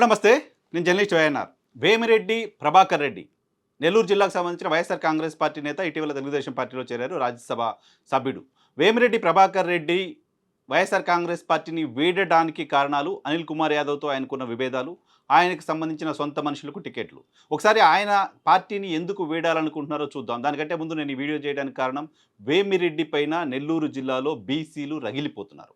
Hello నమస్తే. నేను journalist YNR. Vemireddy Prabhakar Reddy. Nellore జిల్లాకు సంబంధించిన వైఎస్ఆర్ కాంగ్రెస్ పార్టీ నేత ఇటీవల తెలుగుదేశం పార్టీలో చేరారు రాజ్యసభ సభ్యుడు. వేమిరెడ్డి ప్రభాకర్ రెడ్డి వైఎస్ఆర్ కాంగ్రెస్ పార్టీని వీడడానికి కారణాలు అనిల్ కుమార్ యాదవ్తో ఆయనకున్న విభేదాలు ఆయనకు సంబంధించిన సొంత మనుషులకు టికెట్లు. ఒకసారి ఆయన పార్టీని ఎందుకు వీడాలనుకుంటున్నారో చూద్దాం. దానికంటే ముందు నేను ఈ వీడియో చేయడానికి కారణం వేమిరెడ్డి పైన నెల్లూరు జిల్లాలో బీసీలు రగిలిపోతున్నారు.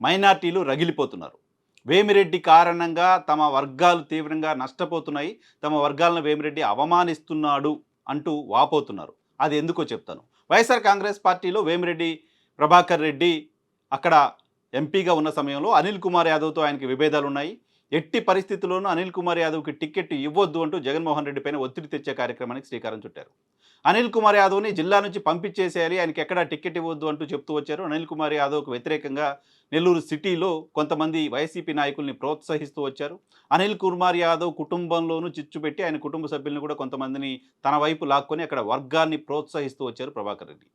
మైనార్టీలు రగిలిపోతున్నారు. వేమిరెడ్డి కారణంగా తమ వర్గాలు తీవ్రంగా నష్టపోతున్నాయి. తమ వర్గాలను వేమిరెడ్డి అవమానిస్తున్నాడు అంటూ వాపోతున్నారు. అది ఎందుకో చెప్తాను. వైఎస్ఆర్ కాంగ్రెస్ పార్టీలో వేమిరెడ్డి ప్రభాకర్ రెడ్డి అక్కడ ఎంపీగా ఉన్న సమయంలో అనిల్ కుమార్ యాదవ్తో ఆయనకి విభేదాలు ఉన్నాయి. ఎట్టి పరిస్థితుల్లోనూ అనిల్ కుమార్ యాదవ్కి టికెట్ ఇవ్వొద్దు అంటూ జగన్మోహన్ రెడ్డి పైన ఒత్తిడి తెచ్చే కార్యక్రమానికి శ్రీకారం చుట్టారు. అనిల్ కుమార్ యాదవ్ని జిల్లా నుంచి పంపించేసేయాలి. ఆయనకి ఎక్కడ టికెట్ ఇవ్వద్దు అంటూ చెప్తూ వచ్చారు. అనిల్ కుమార్ యాదవ్కు వ్యతిరేకంగా నెల్లూరు సిటీలో కొంతమంది వైసీపీ నాయకుల్ని ప్రోత్సహిస్తూ వచ్చారు. అనిల్ కుమార్ యాదవ్ కుటుంబంలోనూ చిచ్చు పెట్టి ఆయన కుటుంబ సభ్యులను కూడా కొంతమందిని తన వైపు లాక్కొని అక్కడ వర్గాన్ని ప్రోత్సహిస్తూ వచ్చారు ప్రభాకర్ రెడ్డి.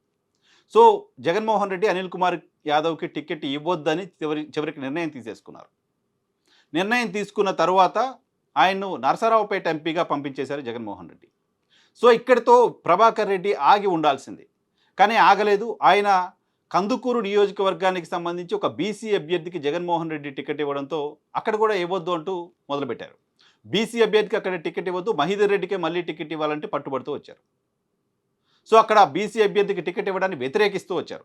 సో జగన్మోహన్ రెడ్డి అనిల్ కుమార్ యాదవ్కి టికెట్ ఇవ్వద్దని చివరి చివరికి నిర్ణయం తీసేసుకున్నారు. నిర్ణయం తీసుకున్న తర్వాత ఆయన్ను నరసరావుపేట ఎంపీగా పంపించేశారు జగన్మోహన్ రెడ్డి. సో ఇక్కడితో ప్రభాకర్ రెడ్డి ఆగి ఉండాల్సింది. కానీ ఆగలేదు. ఆయన కందుకూరు నియోజకవర్గానికి సంబంధించి ఒక బీసీ అభ్యర్థికి జగన్మోహన్ రెడ్డి టికెట్ ఇవ్వడంతో అక్కడ కూడా ఇవ్వద్దు అంటూ మొదలుపెట్టారు. బీసీ అభ్యర్థికి అక్కడ టికెట్ ఇవ్వద్దు. మహిదర్ రెడ్డికే మళ్ళీ టికెట్ ఇవ్వాలంటే పట్టుబడుతూ వచ్చారు. సో అక్కడ బీసీ అభ్యర్థికి టికెట్ ఇవ్వడాన్ని వ్యతిరేకిస్తూ వచ్చారు.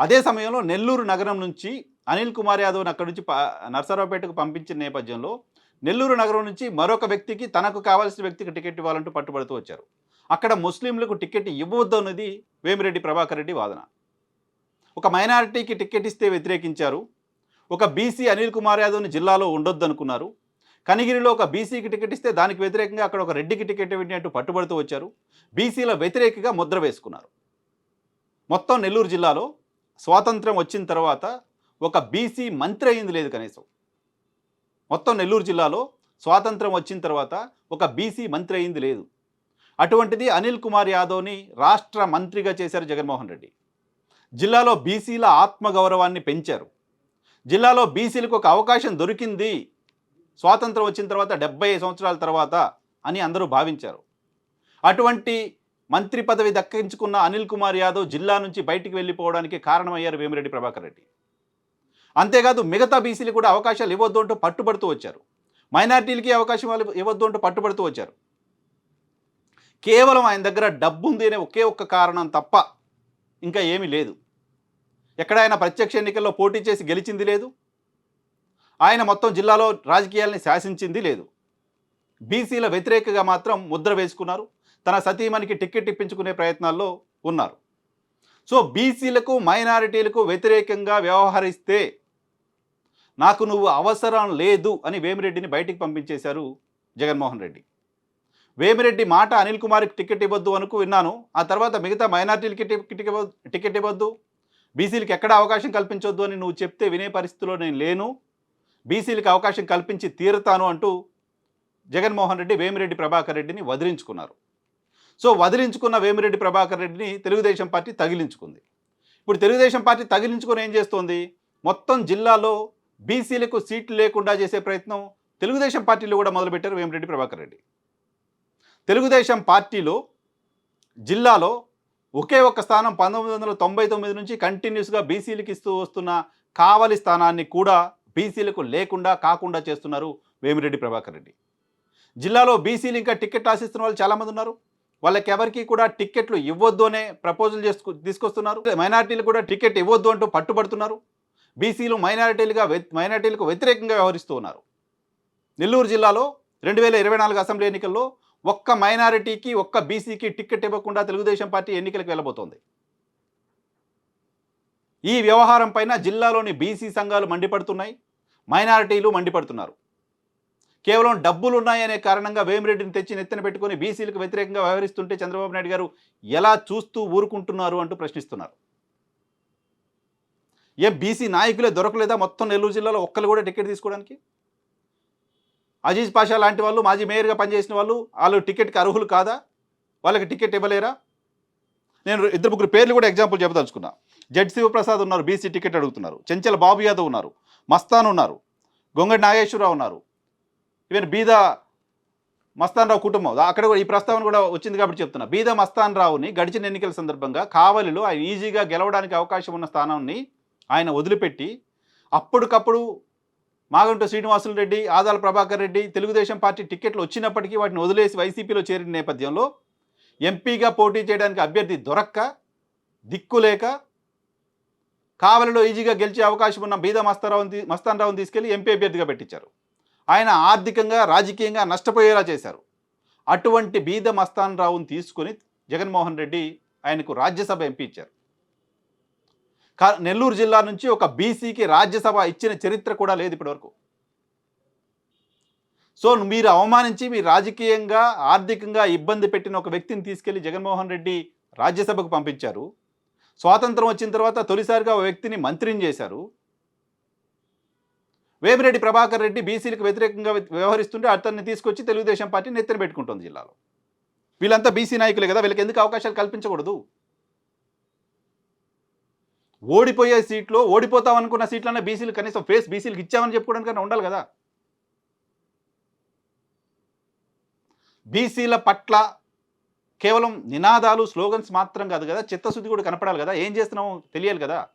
అదే సమయంలో నెల్లూరు నగరం నుంచి అనిల్ కుమార్ యాదవ్ని అక్కడి నుంచి ప- నర్సరావుపేటకు పంపించిన నేపథ్యంలో నెల్లూరు నగరం నుంచి మరొక వ్యక్తికి తనకు కావాల్సిన వ్యక్తికి టికెట్ ఇవ్వాలంటూ పట్టుబడుతూ వచ్చారు. అక్కడ ముస్లింలకు టికెట్ ఇవ్వవద్దు అన్నది వేమిరెడ్డి ప్రభాకర్ రెడ్డి వాదన. ఒక మైనారిటీకి టికెట్ ఇస్తే వ్యతిరేకించారు. ఒక బీసీ అనిల్ కుమార్ యాదవ్ని జిల్లాలో ఉండొద్దు అనుకున్నారు. కనిగిరిలో ఒక బీసీకి టికెట్ ఇస్తే దానికి వ్యతిరేకంగా అక్కడ ఒక రెడ్డికి టికెట్ అంటూ పట్టుబడుతూ వచ్చారు. బీసీల వ్యతిరేకంగా ముద్ర వేసుకున్నారు. మొత్తం నెల్లూరు జిల్లాలో స్వాతంత్రం వచ్చిన తర్వాత ఒక బీసీ మంత్రి అయింది లేదు కనీసం. మొత్తం నెల్లూరు జిల్లాలో స్వాతంత్రం వచ్చిన తర్వాత ఒక బీసీ మంత్రి అయింది లేదు. అటువంటిది అనిల్ కుమార్ యాదవ్ని రాష్ట్ర మంత్రిగా చేశారు జగన్మోహన్ రెడ్డి. జిల్లాలో బీసీల ఆత్మగౌరవాన్ని పెంచారు. జిల్లాలో బీసీలకు ఒక అవకాశం దొరికింది. స్వాతంత్రం వచ్చిన తర్వాత డెబ్బై సంవత్సరాల తర్వాత అని అందరూ భావించారు. అటువంటి మంత్రి పదవి దక్కించుకున్న అనిల్ కుమార్ యాదవ్ జిల్లా నుంచి బయటికి వెళ్ళిపోవడానికి కారణమయ్యారు వేమిరెడ్డి ప్రభాకర్ రెడ్డి. అంతేకాదు మిగతా బీసీలు కూడా అవకాశాలు ఇవ్వద్దు అంటూ పట్టుబడుతూ వచ్చారు. మైనార్టీలకి అవకాశం ఇవ్వద్దు అంటూ పట్టుబడుతూ వచ్చారు. కేవలం ఆయన దగ్గర డబ్బు ఉంది అనే ఒకే ఒక్క కారణం తప్ప ఇంకా ఏమీ లేదు. ఎక్కడ ఆయన ప్రత్యక్ష ఎన్నికల్లో పోటీ చేసి గెలిచింది లేదు. ఆయన మొత్తం జిల్లాలో రాజకీయాల్ని శాసించింది లేదు. బీసీల వ్యతిరేకగా మాత్రం ముద్ర వేసుకున్నారు. తన సతీమణికి టికెట్ ఇప్పించుకునే ప్రయత్నాల్లో ఉన్నారు. సో బీసీలకు మైనారిటీలకు వ్యతిరేకంగా వ్యవహరిస్తే నాకు నువ్వు అవసరం లేదు అని వేమిరెడ్డిని బయటికి పంపించేశారు జగన్మోహన్ రెడ్డి. వేమిరెడ్డి మాట అనిల్ కుమార్కి టికెట్ ఇవ్వద్దు అనుకు విన్నాను. ఆ తర్వాత మిగతా మైనార్టీలకి టికెట్ ఇవ్వ- టికెట్ ఇవ్వద్దు. బీసీలకి ఎక్కడ అవకాశం కల్పించొద్దు అని నువ్వు చెప్తే వినే పరిస్థితిలో నేను లేను. బీసీలకు అవకాశం కల్పించి తీరుతాను అంటూ జగన్మోహన్ రెడ్డి వేమిరెడ్డి ప్రభాకర్ రెడ్డిని వదిలించుకున్నారు. సో వదిలించుకున్న వేమిరెడ్డి ప్రభాకర్ రెడ్డిని తెలుగుదేశం పార్టీ తగిలించుకుంది. ఇప్పుడు తెలుగుదేశం పార్టీ తగిలించుకొని ఏం చేస్తోంది? మొత్తం జిల్లాలో బీసీలకు సీట్లు లేకుండా చేసే ప్రయత్నం తెలుగుదేశం పార్టీలో కూడా మొదలుపెట్టారు వేమిరెడ్డి ప్రభాకర్ రెడ్డి. తెలుగుదేశం పార్టీలో జిల్లాలో ఒకే ఒక్క స్థానం పంతొమ్మిది వందల తొంభై తొమ్మిది నుంచి కంటిన్యూస్గా బీసీలకు ఇస్తూ వస్తున్న కావలి స్థానాన్ని కూడా బీసీలకు లేకుండా కాకుండా చేస్తున్నారు వేమిరెడ్డి ప్రభాకర్ రెడ్డి. జిల్లాలో బీసీలు ఇంకా టికెట్ ఆశిస్తున్న వాళ్ళు చాలామంది ఉన్నారు. వాళ్ళకి ఎవరికి కూడా టికెట్లు ఇవ్వద్దు అనే ప్రపోజల్ చేసుకు తీసుకొస్తున్నారు. మైనార్టీలు కూడా టికెట్ ఇవ్వద్దు అంటూ పట్టుబడుతున్నారు. బీసీలు మైనారిటీలుగా మైనారిటీలకు వ్యతిరేకంగా వ్యవహరిస్తూ ఉన్నారు. నెల్లూరు జిల్లాలో రెండు వేల ఇరవై నాలుగు అసెంబ్లీ ఎన్నికల్లో ఒక్క మైనారిటీకి ఒక్క బీసీకి టికెట్ ఇవ్వకుండా తెలుగుదేశం పార్టీ ఎన్నికలకు వెళ్ళబోతోంది. ఈ వ్యవహారం పైన జిల్లాలోని బీసీ సంఘాలు మండిపడుతున్నాయి మైనారిటీలు మండిపడుతున్నారు. కేవలం డబ్బులు ఉన్నాయనే కారణంగా వేమిరెడ్డిని తెచ్చి నెత్తిన పెట్టుకొని బీసీలకు వ్యతిరేకంగా వ్యవహరిస్తుంటే చంద్రబాబు నాయుడు గారు ఎలా చూస్తూ ఊరుకుంటున్నారు అంటూ ప్రశ్నిస్తున్నారు. ఏ బీసీ నాయకులే దొరకలేదా మొత్తం నెల్లూరు జిల్లాలో ఒక్కరు కూడా టికెట్ తీసుకోవడానికి? అజీజ్ పాషా లాంటి వాళ్ళు మాజీ మేయర్గా పనిచేసిన వాళ్ళు వాళ్ళు టికెట్కి అర్హులు కాదా? వాళ్ళకి టికెట్ ఇవ్వలేరా? నేను ఇద్దరు ముగ్గురు పేర్లు కూడా ఎగ్జాంపుల్ చెప్పదలుచుకున్నా. జడ్ శివప్రసాద్ ఉన్నారు బీసీ టికెట్ అడుగుతున్నారు. చెంచల బాబు యాదవ్ ఉన్నారు మస్తాన్ ఉన్నారు గొంగడి నాగేశ్వరరావు ఉన్నారు. ఈవెన్ బీద మస్తాన్ రావు కుటుంబం అక్కడ కూడా ఈ ప్రస్తావన కూడా వచ్చింది కాబట్టి చెప్తున్నా. బీద మస్తాన్ రావుని గడిచిన ఎన్నికల సందర్భంగా కావలిలో ఆయన ఈజీగా గెలవడానికి అవకాశం ఉన్న స్థానాన్ని ఆయన వదిలిపెట్టి అప్పటికప్పుడు మాగంట శ్రీనివాసులు రెడ్డి ఆదాల ప్రభాకర్ రెడ్డి తెలుగుదేశం పార్టీ టికెట్లు వచ్చినప్పటికీ వాటిని వదిలేసి వైసీపీలో చేరిన నేపథ్యంలో ఎంపీగా పోటీ చేయడానికి అభ్యర్థి దొరక్క దిక్కులేక కావలిలో ఈజీగా గెలిచే అవకాశం ఉన్న బీద మస్తారావుని మస్తాన్ రావుని తీసుకెళ్ళి ఎంపీ అభ్యర్థిగా పెట్టించారు. ఆయన ఆర్థికంగా రాజకీయంగా నష్టపోయేలా చేశారు. అటువంటి బీద మస్తాన్ రావుని తీసుకొని జగన్మోహన్ రెడ్డి ఆయనకు రాజ్యసభ ఎంపీ ఇచ్చారు. నెల్లూరు జిల్లా నుంచి ఒక బీసీకి రాజ్యసభ ఇచ్చిన చరిత్ర కూడా లేదు ఇప్పటివరకు. సో మీరు అవమానించి మీరు రాజకీయంగా ఆర్థికంగా ఇబ్బంది పెట్టిన ఒక వ్యక్తిని తీసుకెళ్ళి జగన్మోహన్ రెడ్డి రాజ్యసభకు పంపించారు. స్వాతంత్రం వచ్చిన తర్వాత తొలిసారిగా ఒక వ్యక్తిని మంత్రిని చేశారు. వేమిరెడ్డి ప్రభాకర్ రెడ్డి బీసీలకు వ్యతిరేకంగా వ్యవహరిస్తుంటే అతన్ని తీసుకొచ్చి తెలుగుదేశం పార్టీ నెత్తిన పెట్టుకుంటుంది జిల్లాలో. వీళ్ళంతా బీసీ నాయకులే కదా వీళ్ళకి ఎందుకు అవకాశాలు కల్పించకూడదు? ఓడిపోయే సీట్లో ఓడిపోతాం అనుకున్న సీట్లనే బీసీలు కనీసం ఫేస్ బీసీలకు ఇచ్చామని చెప్పుకోవడానికైనా ఉండాలి కదా? బీసీల పట్ల కేవలం నినాదాలు స్లోగన్స్ మాత్రం కాదు కదా? చిత్తశుద్ధి కూడా కనపడాలి కదా? ఏం చేస్తున్నామో తెలియాలి కదా?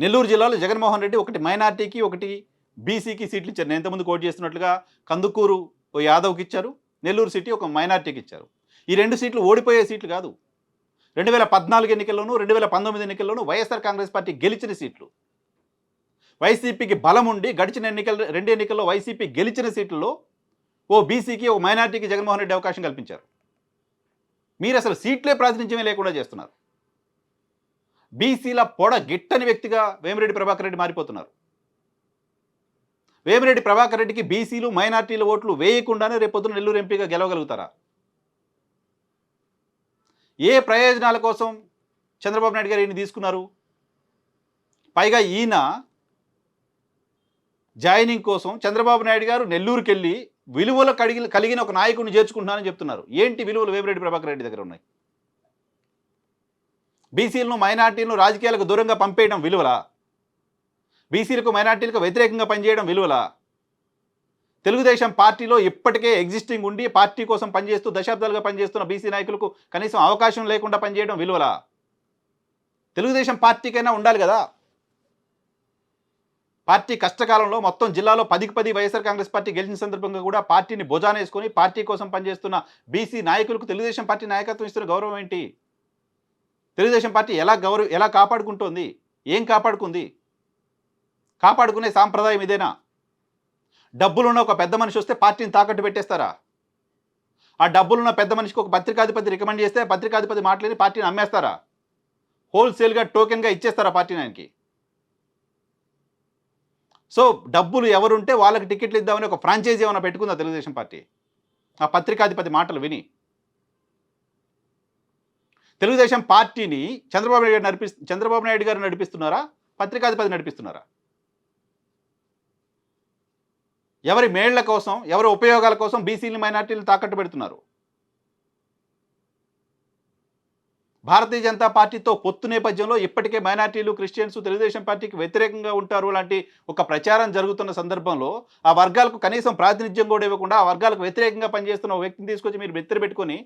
నెల్లూరు జిల్లాలో జగన్మోహన్ రెడ్డి ఒకటి మైనార్టీకి ఒకటి బీసీకి సీట్లు ఇచ్చారు. నేను ఇంతకుముందు కోట్ చేస్తున్నట్లుగా కందుకూరు ఓ యాదవ్కి ఇచ్చారు. నెల్లూరు సిటీ ఒక మైనార్టీకి ఇచ్చారు. ఈ రెండు సీట్లు ఓడిపోయే సీట్లు కాదు. రెండు వేల పద్నాలుగు ఎన్నికల్లోనూ రెండు వేల పంతొమ్మిది ఎన్నికల్లోనూ వైఎస్ఆర్ కాంగ్రెస్ పార్టీ గెలిచిన సీట్లు. వైసీపీకి బలం ఉండి గడిచిన ఎన్నికల రెండు ఎన్నికల్లో వైసీపీ గెలిచిన సీట్లలో ఓ బీసీకి ఓ మైనార్టీకి జగన్మోహన్ రెడ్డి అవకాశం కల్పించారు. మీరు అసలు సీట్లే ప్రాతినిధ్యమే లేకుండా చేస్తున్నారు. బీసీల పొడ గిట్టని వ్యక్తిగా వేమిరెడ్డి ప్రభాకర్ రెడ్డి మారిపోతున్నారు. వేమిరెడ్డి ప్రభాకర్ రెడ్డికి బీసీలు మైనార్టీల ఓట్లు వేయకుండానే రేపొద్దున నెల్లూరు ఎంపీగా గెలవగలుగుతారా? ఏ ప్రయోజనాల కోసం చంద్రబాబు నాయుడు గారు ఈయన తీసుకున్నారు? పైగా ఈయన జాయినింగ్ కోసం చంద్రబాబు నాయుడు గారు నెల్లూరుకి వెళ్ళి విలువలు కడిగి కలిగిన ఒక నాయకుడిని చేర్చుకుంటున్నానని చెప్తున్నారు. ఏంటి విలువలు? వేమిరెడ్డి ప్రభాకర్ రెడ్డి దగ్గర ఉన్నాయి. బీసీలను మైనార్టీలను రాజకీయాలకు దూరంగా పంపేయడం విలువలా? బీసీలకు మైనార్టీలకు వ్యతిరేకంగా పనిచేయడం విలువలా? తెలుగుదేశం పార్టీలో ఇప్పటికే ఎగ్జిస్టింగ్ ఉండి పార్టీ కోసం పనిచేస్తూ దశాబ్దాలుగా పనిచేస్తున్న బీసీ నాయకులకు కనీసం అవకాశం లేకుండా పనిచేయడం విలువలా. తెలుగుదేశం పార్టీకైనా ఉండాలి కదా. పార్టీ కష్టకాలంలో మొత్తం జిల్లాలో పదికి పది వైఎస్ఆర్ కాంగ్రెస్ పార్టీ గెలిచిన సందర్భంగా కూడా పార్టీని భుజానేసుకొని పార్టీ కోసం పనిచేస్తున్న బీసీ నాయకులకు తెలుగుదేశం పార్టీ నాయకత్వం ఇస్తున్న గౌరవం ఏంటి? తెలుగుదేశం పార్టీ ఎలా గౌరవ ఎలా కాపాడుకుంటోంది? ఏం కాపాడుకుంది? కాపాడుకునే సాంప్రదాయం ఇదేనా? డబ్బులున్న ఒక పెద్ద మనిషి వస్తే పార్టీని తాకట్టు పెట్టేస్తారా? ఆ డబ్బులున్న పెద్ద మనిషికి ఒక పత్రికాధిపతి రికమెండ్ చేస్తే పత్రికాధిపతి మాట్లాడి పార్టీని అమ్మేస్తారా? హోల్సేల్గా టోకెన్గా ఇచ్చేస్తారా పార్టీని ఆయనకి? సో డబ్బులు ఎవరుంటే వాళ్ళకి టికెట్లు ఇద్దామని ఒక ఫ్రాంచైజీ ఏమైనా పెట్టుకుందా తెలుగుదేశం పార్టీ? ఆ పత్రికాధిపతి మాటలు విని. తెలుగుదేశం పార్టీని చంద్రబాబు నాయుడు గారు నడిపి చంద్రబాబు నాయుడు గారు నడిపిస్తున్నారా? పత్రికాధిపతి నడిపిస్తున్నారా? ఎవరి మేళ్ళ కోసం ఎవరి ఉపయోగాల కోసం బీసీలు మైనార్టీలు తాకట్టు పెడుతున్నారు? భారతీయ జనతా పార్టీతో పొత్తు నేపథ్యంలో ఇప్పటికే మైనార్టీలు క్రిస్టియన్స్ తెలుగుదేశం పార్టీకి వ్యతిరేకంగా ఉంటారు లాంటి ఒక ప్రచారం జరుగుతున్న సందర్భంలో ఆ వర్గాలకు కనీసం ప్రాతినిధ్యం కూడా ఇవ్వకుండా ఆ వర్గాలకు వ్యతిరేకంగా పనిచేస్తున్న ఒక వ్యక్తిని తీసుకొచ్చి మీరు మెత్తర పెట్టుకొని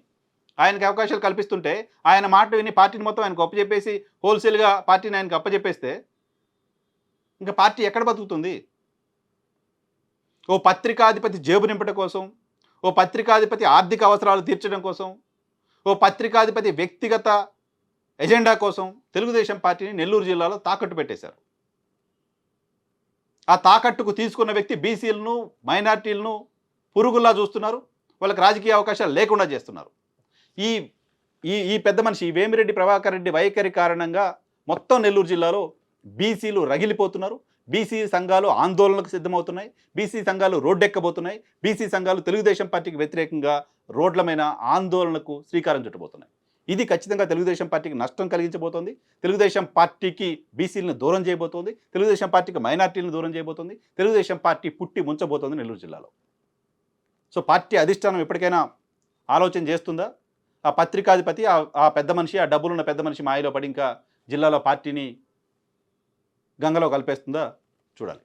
ఆయనకి అవకాశాలు కల్పిస్తుంటే ఆయన మాట విని పార్టీని మొత్తం ఆయనకు అప్పచెప్పేసి హోల్సేల్గా పార్టీని ఆయనకు అప్పచెప్పేస్తే ఇంకా పార్టీ ఎక్కడ బతుకుతుంది? ఓ పత్రికాధిపతి జేబు నింపడం కోసం ఓ పత్రికాధిపతి ఆర్థిక అవసరాలు తీర్చడం కోసం ఓ పత్రికాధిపతి వ్యక్తిగత ఎజెండా కోసం తెలుగుదేశం పార్టీని నెల్లూరు జిల్లాలో తాకట్టు పెట్టేశారు. ఆ తాకట్టుకు తీసుకున్న వ్యక్తి బీసీలను మైనార్టీలను పురుగుల్లా చూస్తున్నారు వాళ్ళకి రాజకీయ అవకాశాలు లేకుండా చేస్తున్నారు. ఈ ఈ ఈ పెద్ద మనిషి ఈ వేమిరెడ్డి ప్రభాకర్ రెడ్డి వైఖరి కారణంగా మొత్తం నెల్లూరు జిల్లాలో బీసీలు రగిలిపోతున్నారు బీసీ సంఘాలు ఆందోళనకు సిద్ధమవుతున్నాయి. బీసీ సంఘాలు రోడ్డెక్కబోతున్నాయి. బీసీ సంఘాలు తెలుగుదేశం పార్టీకి వ్యతిరేకంగా రోడ్లమైన ఆందోళనకు శ్రీకారం చుట్టబోతున్నాయి. ఇది ఖచ్చితంగా తెలుగుదేశం పార్టీకి నష్టం కలిగించబోతోంది. తెలుగుదేశం పార్టీకి బీసీలను దూరం చేయబోతోంది. తెలుగుదేశం పార్టీకి మైనార్టీలను దూరం చేయబోతోంది. తెలుగుదేశం పార్టీ పుట్టి ముంచబోతోంది నెల్లూరు జిల్లాలో. సో పార్టీ అధిష్టానం ఎప్పటికైనా ఆలోచన చేస్తుందా? ఆ పత్రికాధిపతి ఆ ఆ పెద్ద మనిషి ఆ డబ్బులున్న పెద్ద మనిషి మాయలో పడి ఇంకా జిల్లాలో పార్టీని గంగలో కలిపేస్తుందా? చూడాలి